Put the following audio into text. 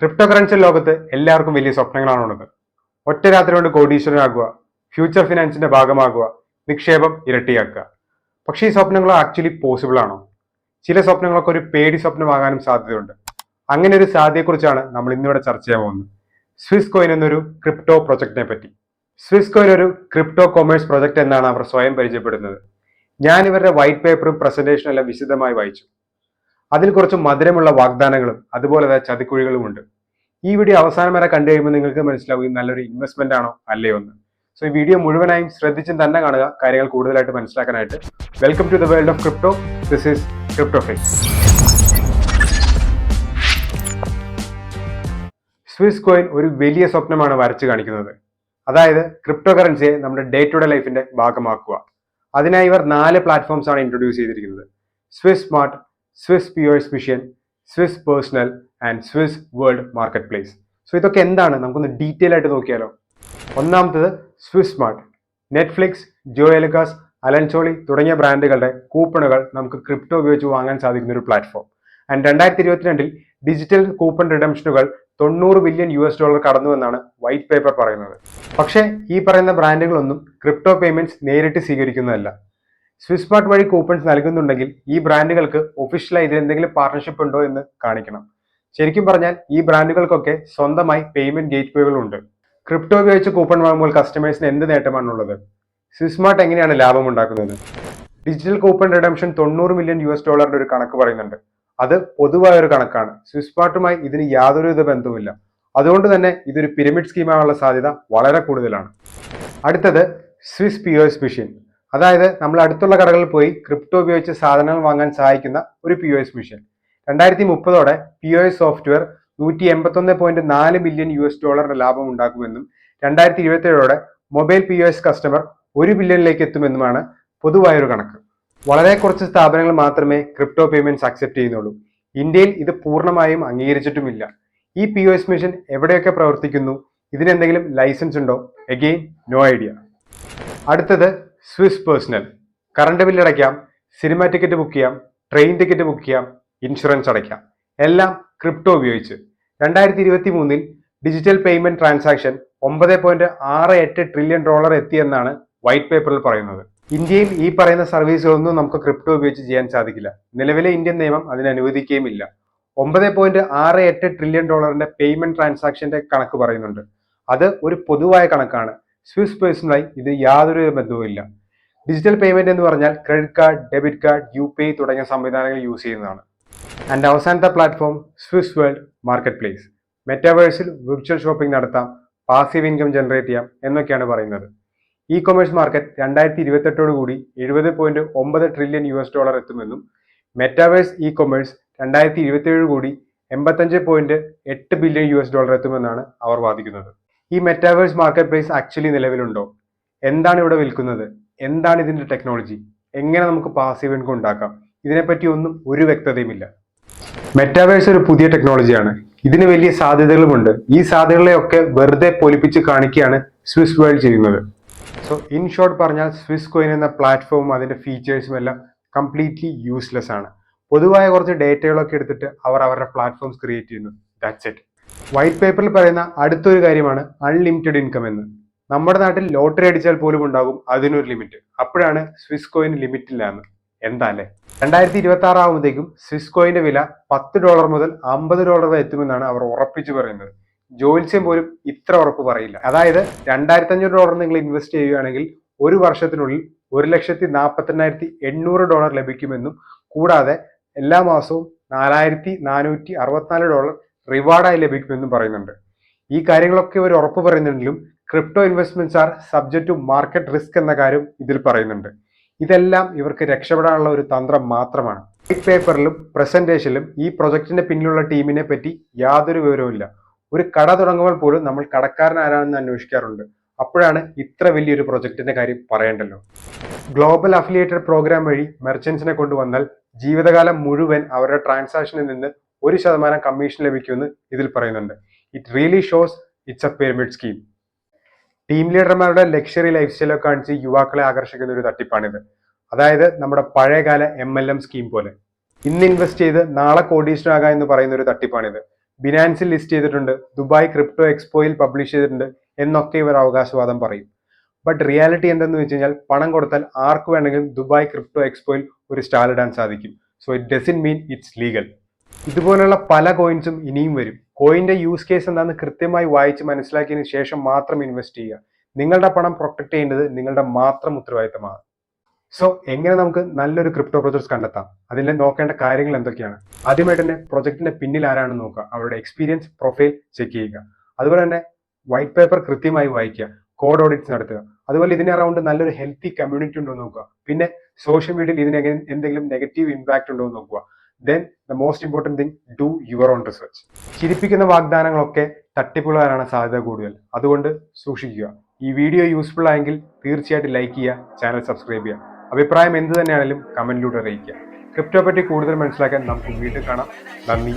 Crypto currency ലോകത്ത് എല്ലാവർക്കും വലിയ സ്വപ്നങ്ങളാണ് ഉള്ളത് ഒറ്റ രാത്രി കൊണ്ട് കോടീശ്വരനാകുക ഫ്യൂച്ചർ ഫിനാൻസിന്റെ ഭാഗമാകുക നിക്ഷേപം ഇരട്ടിയാക്കുക. പക്ഷേ ഈ സ്വപ്നങ്ങൾ ആക്ച്വലി പോസിബിൾ ആണോ? ചില സ്വപ്നങ്ങളൊക്കെ ഒരു പേടി സ്വപ്നമാകാനും സാധ്യതയുണ്ട്. അങ്ങനെ ഒരു സാധ്യതയെക്കുറിച്ചാണ് നമ്മൾ ഇന്നിവിടെ ചർച്ച ചെയ്യാൻ പോകുന്നത്. സ്വിസ് കോയിൻ എന്നൊരു ക്രിപ്റ്റോ പ്രൊജക്റ്റിനെ പറ്റി. സ്വിസ് കോയിൻ ഒരു ക്രിപ്റ്റോ കൊമേഴ്സ് പ്രൊജക്ട് എന്നാണ് അവർ സ്വയം പരിചയപ്പെടുന്നത്. ഞാൻ ഇവരുടെ വൈറ്റ് പേപ്പറും പ്രസന്റേഷനും എല്ലാം വിശദമായി വായിച്ചു. അതിൽ കുറച്ച് മധുരമുള്ള വാഗ്ദാനങ്ങളും അതുപോലെ ചതിക്കുഴികളും ഉണ്ട്. ഈ വീഡിയോ അവസാനം വരെ കണ്ടു കഴിയുമ്പോൾ നിങ്ങൾക്ക് മനസ്സിലാവും ഇത് നല്ലൊരു ഇൻവെസ്റ്റ്മെന്റ് ആണോ അല്ലയോ എന്ന്. സോ ഈ വീഡിയോ മുഴുവനായും ശ്രദ്ധിച്ചും തന്നെ കാണുക. കാര്യങ്ങൾ കൂടുതലായിട്ട് മനസ്സിലാക്കാനായിട്ട്. Welcome to the world of crypto this is crypto face Swiss coin ഒരു വലിയ സ്വപ്നമാണ് വരച്ചു കാണിക്കുന്നത്. അതായത് ക്രിപ്റ്റോ കറൻസിയെ നമ്മുടെ ഡേ ടു ഡേ ലൈഫിന്റെ ഭാഗമാക്കുക. അതിനായി ഇവർ നാല് പ്ലാറ്റ്ഫോംസ് ആണ് ഇൻട്രൊഡ്യൂസ് ചെയ്തിരിക്കുന്നത്. Swiss smart Swiss P O S machine Swiss personal and Swiss world market place so ഇതൊക്കെ എന്താണ്? നമുക്കൊന്ന് ഡീറ്റെയിൽ ആയിട്ട് നോക്കിയാലോ. ഒന്നാമത്തത് സ്വിസ് മാർട്ട് നെറ്റ്ഫ്ലിക്സ് ജിയോ എലക്കാസ് അലൻചോളി തുടങ്ങിയ ബ്രാൻഡുകളുടെ കൂപ്പണുകൾ നമുക്ക് ക്രിപ്റ്റോ ഉപയോഗിച്ച് വാങ്ങാൻ സാധിക്കുന്ന ഒരു പ്ലാറ്റ്ഫോം ആൻഡ് രണ്ടായിരത്തി ഇരുപത്തിരണ്ടിൽ ഡിജിറ്റൽ കൂപ്പൺ റിഡംഷനുകൾ തൊണ്ണൂറ് ബില്യൺ യു എസ് ഡോളർ കടന്നുവെന്നാണ് വൈറ്റ് പേപ്പർ പറയുന്നത്. പക്ഷേ ഈ പറയുന്ന ബ്രാൻഡുകളൊന്നും ക്രിപ്റ്റോ പേയ്മെന്റ്സ് നേരിട്ട് സ്വീകരിക്കുന്നതല്ല. സ്വിസ് പാർട്ട് വഴി കൂപ്പൺസ് നൽകുന്നുണ്ടെങ്കിൽ ഈ ബ്രാൻഡുകൾക്ക് ഒഫീഷ്യലായി ഇതിൽ എന്തെങ്കിലും പാർട്ണർഷിപ്പ് ഉണ്ടോ എന്ന് കാണിക്കണം. ശരിക്കും പറഞ്ഞാൽ ഈ ബ്രാൻഡുകൾക്കൊക്കെ സ്വന്തമായി പേയ്മെന്റ് ഗേറ്റ് ഉണ്ട് ക്രിപ്റ്റോ ഉപയോഗിച്ച് കൂപ്പൺ വാങ്ങുമ്പോൾ കസ്റ്റമേഴ്സിന് എന്ത് നേട്ടമാണുള്ളത്? സ്വിസ് സ്മാർട്ട് എങ്ങനെയാണ് ലാഭം ഉണ്ടാക്കുന്നത്? ഡിജിറ്റൽ കൂപ്പൺ റിഡംഷൻ തൊണ്ണൂറ് മില്യൺ യു എസ് ഡോളറിന്റെ ഒരു കണക്ക് പറയുന്നുണ്ട്. അത് പൊതുവായ ഒരു കണക്കാണ്. സ്വിസ് സ്മാർട്ടുമായി ഇതിന് യാതൊരുവിധ ബന്ധവുമില്ല. അതുകൊണ്ട് തന്നെ ഇതൊരു പിരമിഡ് സ്കീമാകാനുള്ള സാധ്യത വളരെ കൂടുതലാണ്. അടുത്തത് സ്വിസ് പിയേഴ്സ് മെഷീൻ അതായത് നമ്മൾ അടുത്തുള്ള കടകളിൽ പോയി ക്രിപ്റ്റോ ഉപയോഗിച്ച് സാധനങ്ങൾ വാങ്ങാൻ സഹായിക്കുന്ന ഒരു പി ഒ എസ് മിഷൻ രണ്ടായിരത്തി മുപ്പതോടെ പി ഒ എസ് സോഫ്റ്റ്വെയർ നൂറ്റി എൺപത്തൊന്ന് പോയിന്റ് നാല് ബില്യൺ യു എസ് ഡോളറിന്റെ ലാഭം ഉണ്ടാക്കുമെന്നും രണ്ടായിരത്തി ഇരുപത്തിയേഴോടെ mobile P O S customer ഒരു ബില്യണിലേക്ക് എത്തുമെന്നുമാണ് പൊതുവായൊരു കണക്ക്. വളരെ കുറച്ച് സ്ഥാപനങ്ങൾ മാത്രമേ ക്രിപ്റ്റോ പേയ്മെന്റ്സ് അക്സെപ്റ്റ് ചെയ്യുന്നുള്ളൂ. ഇന്ത്യയിൽ ഇത് പൂർണമായും അംഗീകരിച്ചിട്ടുമില്ല. ഈ പി ഒ എസ് മിഷൻ എവിടെയൊക്കെ പ്രവർത്തിക്കുന്നു? ഇതിനെന്തെങ്കിലും ലൈസൻസ് ഉണ്ടോ? എഗെയിൻ നോ ഐഡിയ അടുത്തത് സ്വിസ് പേഴ്സണൽ കറണ്ട് ബില്ല് അടയ്ക്കാം സിനിമ ടിക്കറ്റ് ബുക്ക് ചെയ്യാം ട്രെയിൻ ടിക്കറ്റ് ബുക്ക് ചെയ്യാം ഇൻഷുറൻസ് അടയ്ക്കാം. എല്ലാം ക്രിപ്റ്റോ ഉപയോഗിച്ച്. രണ്ടായിരത്തി ഇരുപത്തി മൂന്നിൽ ഡിജിറ്റൽ പേയ്മെന്റ് ട്രാൻസാക്ഷൻ ഒമ്പത് പോയിന്റ് ആറ് എട്ട് ട്രില്യൺ ഡോളർ എത്തിയെന്നാണ് വൈറ്റ് പേപ്പറിൽ പറയുന്നത്. ഇന്ത്യയിൽ ഈ പറയുന്ന സർവീസുകളൊന്നും നമുക്ക് ക്രിപ്റ്റോ ഉപയോഗിച്ച് ചെയ്യാൻ സാധിക്കില്ല. നിലവിലെ ഇന്ത്യൻ നിയമം അതിന് അനുവദിക്കുകയുമില്ല. ഒമ്പത് പോയിന്റ് ആറ് എട്ട് ട്രില്യൺ ഡോളറിന്റെ പേയ്മെന്റ് ട്രാൻസാക്ഷന്റെ കണക്ക് പറയുന്നുണ്ട്. അത് ഒരു പൊതുവായ കണക്കാണ്. സ്വിസ് പേഴ്സണലായി ഇത് യാതൊരു ബന്ധവുമില്ല. ഡിജിറ്റൽ പേയ്മെന്റ് എന്ന് പറഞ്ഞാൽ credit card debit card U P I തുടങ്ങിയ സംവിധാനങ്ങൾ യൂസ് ചെയ്യുന്നതാണ്. ആൻഡ് അവസാനത്തെ platform Swiss world market place മെറ്റാവേഴ്സിൽ virtual shopping നടത്താം പാസീവ് ഇൻകം ജനറേറ്റ് ചെയ്യാം എന്നൊക്കെയാണ് പറയുന്നത്. ഇ കൊമേഴ്സ് മാർക്കറ്റ് രണ്ടായിരത്തി ഇരുപത്തെട്ടോട് കൂടി എഴുപത് പോയിന്റ് ഒമ്പത് ട്രില്യൺ യു എസ് ഡോളർ എത്തുമെന്നും മെറ്റാവേഴ്സ് ഇ കൊമേഴ്സ് രണ്ടായിരത്തി ഇരുപത്തിയേഴ് കൂടി എൺപത്തഞ്ച് പോയിന്റ് എട്ട് ബില്യൺ യു എസ് ഡോളർ എത്തുമെന്നാണ് അവർ വാദിക്കുന്നത്. ഈ മെറ്റാവേഴ്സ് മാർക്കറ്റ് പ്ലേസ് ആക്ച്വലി നിലവിലുണ്ടോ? എന്താണ് ഇവിടെ വിൽക്കുന്നത്? എന്താണ് ഇതിന്റെ ടെക്നോളജി എങ്ങനെ നമുക്ക് പാസീവ് ഇൻകം ഉണ്ടാക്കാം? ഇതിനെപ്പറ്റി ഒന്നും ഒരു വ്യക്തതയുമില്ല. മെറ്റാവേഴ്സ് ഒരു പുതിയ ടെക്നോളജിയാണ് ഇതിന് വലിയ സാധ്യതകളുമുണ്ട്. ഈ സാധ്യതകളെയൊക്കെ വെറുതെ പൊലിപ്പിച്ച് കാണിക്കുകയാണ് സ്വിസ് വേൾഡ് ചെയ്യുന്നത്. സോ ഇൻ ഷോർട്ട് പറഞ്ഞാൽ സ്വിസ് കോയിൻ എന്ന പ്ലാറ്റ്ഫോമും അതിന്റെ ഫീച്ചേഴ്സും എല്ലാം കംപ്ലീറ്റ്ലി യൂസ്ലെസ് ആണ്. പൊതുവായ കുറച്ച് ഡേറ്റകളൊക്കെ എടുത്തിട്ട് അവർ അവരുടെ പ്ലാറ്റ്ഫോംസ് ക്രിയേറ്റ് ചെയ്യുന്നു. ദാറ്റ്സ് ഇറ്റ് വൈറ്റ് പേപ്പറിൽ പറയുന്ന അടുത്തൊരു കാര്യമാണ് അൺലിമിറ്റഡ് ഇൻകം എന്ന്. നമ്മുടെ നാട്ടിൽ ലോട്ടറി അടിച്ചാൽ പോലും ഉണ്ടാകും അതിനൊരു ലിമിറ്റ് അപ്പോഴാണ് സ്വിസ് കോയിൻ ലിമിറ്റ് ഇല്ല എന്ന്. എന്താ അല്ലേ? രണ്ടായിരത്തി ഇരുപത്തി ആറ് ആകുമ്പോഴത്തേക്കും സ്വിസ് കോയിന്റെ വില പത്ത് ഡോളർ മുതൽ അമ്പത് ഡോളർ വരെ എത്തുമെന്നാണ് അവർ ഉറപ്പിച്ചു പറയുന്നത്. ജോത്സ്യം പോലും ഇത്ര ഉറപ്പ് പറയില്ല. അതായത് രണ്ടായിരത്തി അഞ്ഞൂറ് ഡോളർ നിങ്ങൾ ഇൻവെസ്റ്റ് ചെയ്യുകയാണെങ്കിൽ ഒരു വർഷത്തിനുള്ളിൽ ഒരു ലക്ഷത്തി നാൽപ്പത്തെണ്ണായിരത്തി എണ്ണൂറ് ഡോളർ ലഭിക്കുമെന്നും കൂടാതെ എല്ലാ മാസവും നാലായിരത്തി നാനൂറ്റി അറുപത്തിനാല് ഡോളർ റിവാർഡായി ലഭിക്കുമെന്നും പറയുന്നുണ്ട്. ഈ കാര്യങ്ങളൊക്കെ ഇവർ ഉറപ്പ് പറയുന്നുണ്ടെങ്കിലും crypto investments are subject to market risk എന്ന കാര്യം ഇതിൽ പറയുന്നുണ്ട്. ഇതെല്ലാം ഇവർക്ക് രക്ഷപ്പെടാനുള്ള ഒരു തന്ത്രം മാത്രമാണ്. വൈറ്റ് പേപ്പറിലും പ്രസന്റേഷനിലും ഈ പ്രൊജക്ടിന്റെ പിന്നിലുള്ള ടീമിനെ പറ്റി യാതൊരു വിവരവുമില്ല ഒരു കട തുടങ്ങുമ്പോൾ പോലും നമ്മൾ കടക്കാരൻ ആരാണെന്ന് അന്വേഷിക്കാറുണ്ട്. അപ്പോഴാണ് ഇത്ര വലിയൊരു പ്രൊജക്ടിന്റെ കാര്യം പറയേണ്ടല്ലോ. ഗ്ലോബൽ അഫിലിയേറ്റഡ് പ്രോഗ്രാം വഴി മെർച്ചൻസിനെ കൊണ്ടുവന്നാൽ ജീവിതകാലം മുഴുവൻ അവരുടെ ട്രാൻസാക്ഷനിൽ നിന്ന് ഒരു ശതമാനം കമ്മീഷൻ ലഭിക്കുമെന്ന് ഇതിൽ പറയുന്നുണ്ട്. It really shows it's a pyramid scheme team ലീഡർമാരുടെ luxury life സ്റ്റൈലൊക്കെ കാണിച്ച് യുവാക്കളെ ആകർഷിക്കുന്ന ഒരു തട്ടിപ്പാണിത്. അതായത് നമ്മുടെ പഴയകാല എം എൽ എം സ്കീം പോലെ. ഇന്ന് ഇൻവെസ്റ്റ് ചെയ്ത് നാളെ കോടീശ്വരാകാം എന്ന് പറയുന്ന ഒരു തട്ടിപ്പാണിത്. ബിനാൻസിൽ ലിസ്റ്റ് ചെയ്തിട്ടുണ്ട് ദുബായ് ക്രിപ്റ്റോ എക്സ്പോയിൽ പബ്ലിഷ് ചെയ്തിട്ടുണ്ട് എന്നൊക്കെ ഇവർ അവകാശവാദം പറയും. ബട്ട് റിയാലിറ്റി എന്തെന്ന് വെച്ച് കഴിഞ്ഞാൽ പണം കൊടുത്താൽ ആർക്ക് വേണമെങ്കിലും ദുബായ് ക്രിപ്റ്റോ എക്സ്പോയിൽ ഒരു സ്റ്റാൾ ഇടാൻ സാധിക്കും. So it doesn't mean it's legal ഇതുപോലുള്ള പല കോയിൻസും ഇനിയും വരും. കോയിന്റെ യൂസ് കേസ് എന്താണെന്ന് കൃത്യമായി വായിച്ച് മനസ്സിലാക്കിയതിന് ശേഷം മാത്രം ഇൻവെസ്റ്റ് ചെയ്യുക. നിങ്ങളുടെ പണം പ്രൊട്ടക്ട് ചെയ്യേണ്ടത് നിങ്ങളുടെ മാത്രം ഉത്തരവാദിത്തമാണ്. സോ എങ്ങനെ നമുക്ക് നല്ലൊരു ക്രിപ്റ്റോ പ്രൊജക്ട്സ് കണ്ടെത്താം? അതിൽ നോക്കേണ്ട കാര്യങ്ങൾ എന്തൊക്കെയാണ്? ആദ്യമായിട്ട് തന്നെ പ്രൊജക്ടിന്റെ പിന്നിൽ ആരാണെന്ന് നോക്കുക. അവരുടെ എക്സ്പീരിയൻസ് പ്രൊഫൈൽ ചെക്ക് ചെയ്യുക. അതുപോലെ തന്നെ വൈറ്റ് പേപ്പർ കൃത്യമായി വായിക്കുക. കോഡ് ഓഡിറ്റ്സ് നടത്തുക. അതുപോലെ ഇതിനെ അറൗണ്ട് നല്ലൊരു ഹെൽത്തി കമ്മ്യൂണിറ്റി ഉണ്ടോ എന്ന് നോക്കുക. പിന്നെ സോഷ്യൽ മീഡിയയിൽ ഇതിന് എന്തെങ്കിലും നെഗറ്റീവ് ഇമ്പാക്ട് ഉണ്ടോ എന്ന് നോക്കുക. Then the most important thing do your own research ചിരിപ്പിക്കുന്ന വാഗ്ദാനങ്ങളൊക്കെ തട്ടിപ്പുള്ളവരാണ് സാധ്യത കൂടുതൽ. അതുകൊണ്ട് സൂക്ഷിക്കുക. ഈ വീഡിയോ യൂസ്ഫുൾ ആയെങ്കിൽ തീർച്ചയായിട്ടും ലൈക്ക് ചെയ്യുക ചാനൽ സബ്സ്ക്രൈബ് ചെയ്യുക. അഭിപ്രായം എന്ത് തന്നെയാണെങ്കിലും കമന്റിലൂടെ അറിയിക്കുക. ക്രിപ്റ്റോ പറ്റി കൂടുതൽ മനസ്സിലാക്കാൻ നമുക്ക് വീണ്ടും കാണാം. നന്ദി